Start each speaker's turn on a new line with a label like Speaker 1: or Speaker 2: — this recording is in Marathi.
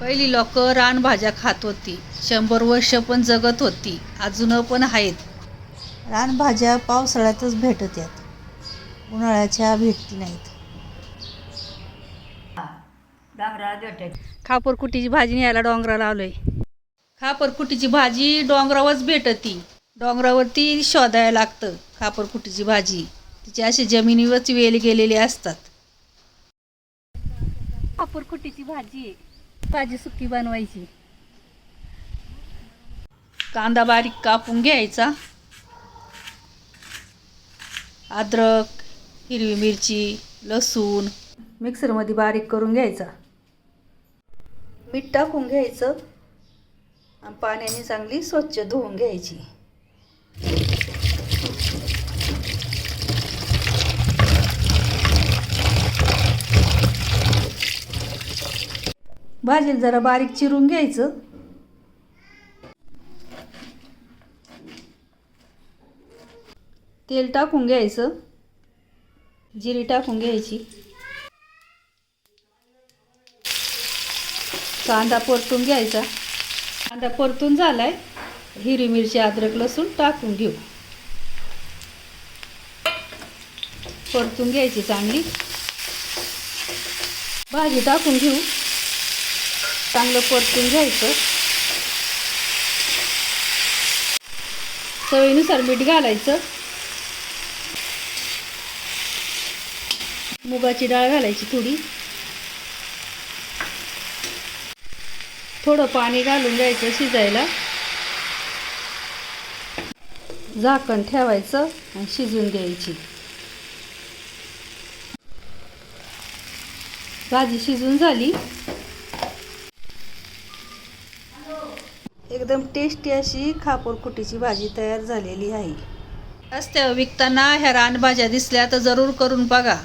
Speaker 1: पहिली लोक रानभाज्या खात होती. शंभर वर्ष पण जगत होती. अजून पण आहेत. रानभाज्या पावसाळ्यातच भेटत आहेत. उन्हाळ्याच्या भेटती नाहीत. खापरकुटीची भाजी न्यायला डोंगराला आलोय. खापरकुटीची भाजी डोंगरावरच भेटती. डोंगरावरती शोधायला लागतं खापरकुटीची भाजी. तिची अशी जमिनीवरच वेल गेलेली असतात. खापरकुटीची भाजी. ताजी भाजी सुकी बनवायची. कांदा बारीक कापून घ्यायचा. अद्रक हिरवी मिरची लसूण मिक्सरमध्ये बारीक करून घ्यायचा. मीठ टाकून घ्यायचं. आणि पाण्याने चांगली स्वच्छ धुवून घ्यायची. भाजीला जरा बारीक चिरून घ्यायचं. तेल टाकून घ्यायचं. जिरी टाकून घ्यायची. कांदा परतून घ्यायचा. कांदा परतून झालाय. हिरवी मिरची अद्रक लसूण टाकून घेऊ. परतून घ्यायची चांगली. भाजी टाकून घेऊ. चांगलं परतून घ्यायचं. चवीनुसार मीठ घालायचं. मुगाची डाळ घालायची थोडी. थोडं पाणी घालून द्यायचं शिजायला. झाकण ठेवायचं आणि शिजून घ्यायची. भाजी शिजून झाली. एकदम टेस्टी अशी खापूरखुटीची भाजी तयार झालेली आहे. रस्त्यावर विकताना ह्या रानभाज्या दिसल्या तर जरूर करून बघा.